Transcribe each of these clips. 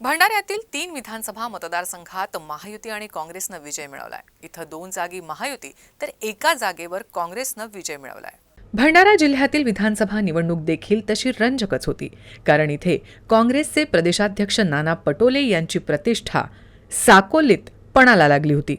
भंडाऱ्यातील तीन विधानसभा मतदारसंघात महायुती आणि काँग्रेसनं विजय मिळवलाय. इथं दोन जागी महायुती तर एका जागेवर काँग्रेसनं विजय मिळवलाय. भंडारा जिल्ह्यातील विधानसभा निवडणूक देखील तशी रंजकच होती कारण इथे काँग्रेसचे प्रदेशाध्यक्ष नाना पटोले यांची प्रतिष्ठा साकोलीत पणाला लागली होती.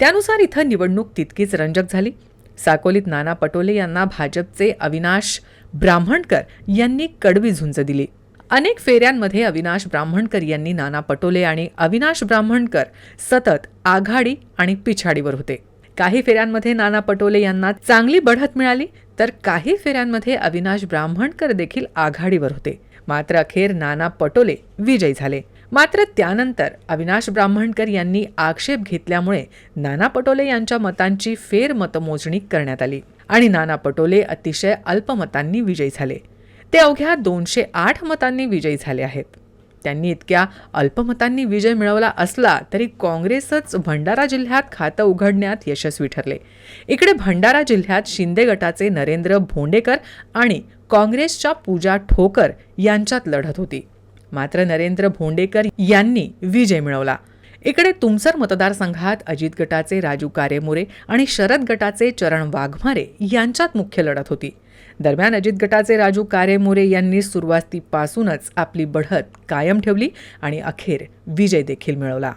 त्यानुसार इथं निवडणूक तितकीच रंजक झाली. साकोलीत नाना पटोले यांना भाजपचे अविनाश ब्राह्मणकर यांनी कडवी झुंज दिली. अनेक फेऱ्यांमध्ये अविनाश ब्राह्मणकर यांनी नाना पटोले आणि अविनाश ब्राह्मणकर सतत आघाडी आणि पिछाडीवर होते. काही फेऱ्यांमध्ये नाना पटोले यांना चांगली बढत मिळाली तर काही फेऱ्यांमध्ये अविनाश ब्राह्मणकर देखील आघाडीवर होते. मात्र अखेर नाना पटोले विजयी झाले. मात्र त्यानंतर अविनाश ब्राह्मणकर यांनी आक्षेप घेतल्यामुळे नाना पटोले यांच्या मतांची फेरमतमोजणी करण्यात आली आणि नाना पटोले अतिशय अल्पमतांनी विजयी झाले. ते अवघ्या दोनशे आठ मतांनी विजयी झाले आहेत. त्यांनी इतक्या अल्पमतांनी विजय मिळवला असला तरी काँग्रेसच भंडारा जिल्ह्यात खातं उघडण्यात यशस्वी ठरले. इकडे भंडारा जिल्ह्यात शिंदे गटाचे नरेंद्र भोंडेकर आणि काँग्रेसच्या पूजा ठोकर यांच्यात लढत होती. मात्र नरेंद्र भोंडेकर यांनी विजय मिळवला. इकडे तुमसर मतदारसंघात अजित गटाचे राजू कारेमोरे आणि शरद गटाचे चरण वाघमारे यांच्यात मुख्य लढत होती. दरम्यान अजित गटाचे राजू कारेमोरे यांनी सुरुवातीपासूनच आपली बढत कायम ठेवली आणि अखेर विजय देखील मिळवला.